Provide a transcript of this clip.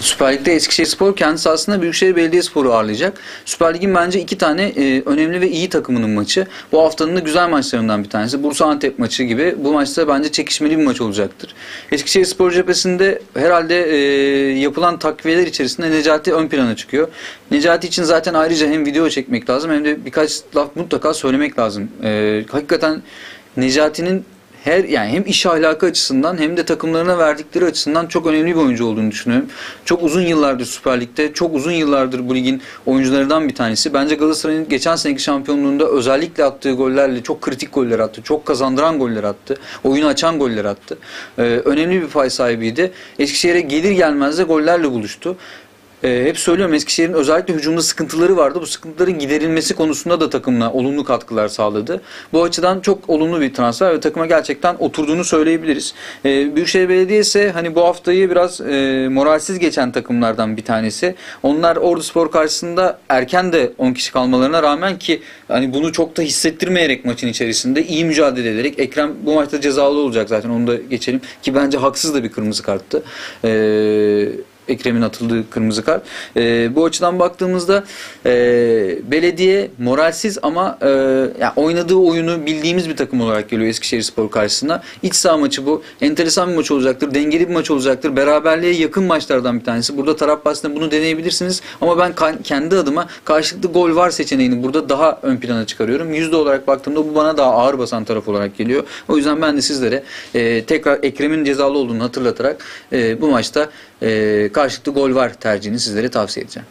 Süper Lig'de Eskişehirspor kendisi aslında Büyükşehir Belediyespor'u ağırlayacak. Süper Lig'in bence iki tane e, önemli ve iyi takımının maçı. Bu haftanın da güzel maçlarından bir tanesi. Bursa Antep maçı gibi. Bu maçta bence çekişmeli bir maç olacaktır. Eskişehirspor cephesinde herhalde e, yapılan takviyeler içerisinde Necati ön plana çıkıyor. Necati için zaten ayrıca hem video çekmek lazım hem de birkaç laf mutlaka söylemek lazım. E, hakikaten Necati'nin her yani hem iş ahlakı açısından hem de takımlarına verdikleri açısından çok önemli bir oyuncu olduğunu düşünüyorum. Çok uzun yıllardır Süper Lig'de, çok uzun yıllardır bu ligin oyuncularından bir tanesi. Bence Galatasaray'ın geçen seneki şampiyonluğunda özellikle attığı gollerle çok kritik goller attı. Çok kazandıran goller attı. Oyunu açan goller attı. Ee, önemli bir pay sahibiydi. Eskişehir'e gelir gelmez de gollerle buluştu. E, hep söylüyorum Eskişehir'in özellikle hücumda sıkıntıları vardı. Bu sıkıntıların giderilmesi konusunda da takımına olumlu katkılar sağladı. Bu açıdan çok olumlu bir transfer ve takıma gerçekten oturduğunu söyleyebiliriz. E, Büyükşehir Belediyesi hani bu haftayı biraz e, moralsiz geçen takımlardan bir tanesi. Onlar Ordu Spor karşısında erken de 10 kişi kalmalarına rağmen ki hani bunu çok da hissettirmeyerek maçın içerisinde iyi mücadele ederek Ekrem bu maçta cezalı olacak zaten onu da geçelim ki bence haksız da bir kırmızı karttı. Eee Ekrem'in atıldığı kırmızı kart. E, bu açıdan baktığımızda e, belediye moralsiz ama e, yani oynadığı oyunu bildiğimiz bir takım olarak geliyor Eskişehir Spor karşısına. İç saha maçı bu. Enteresan bir maç olacaktır. Dengeli bir maç olacaktır. Beraberliğe yakın maçlardan bir tanesi. Burada taraf bahsinde bunu deneyebilirsiniz. Ama ben kendi adıma karşılıklı gol var seçeneğini burada daha ön plana çıkarıyorum. Yüzde olarak baktığımda bu bana daha ağır basan taraf olarak geliyor. O yüzden ben de sizlere e, tekrar Ekrem'in cezalı olduğunu hatırlatarak e, bu maçta e, karşılıklı gol var tercihini sizlere tavsiye edeceğim.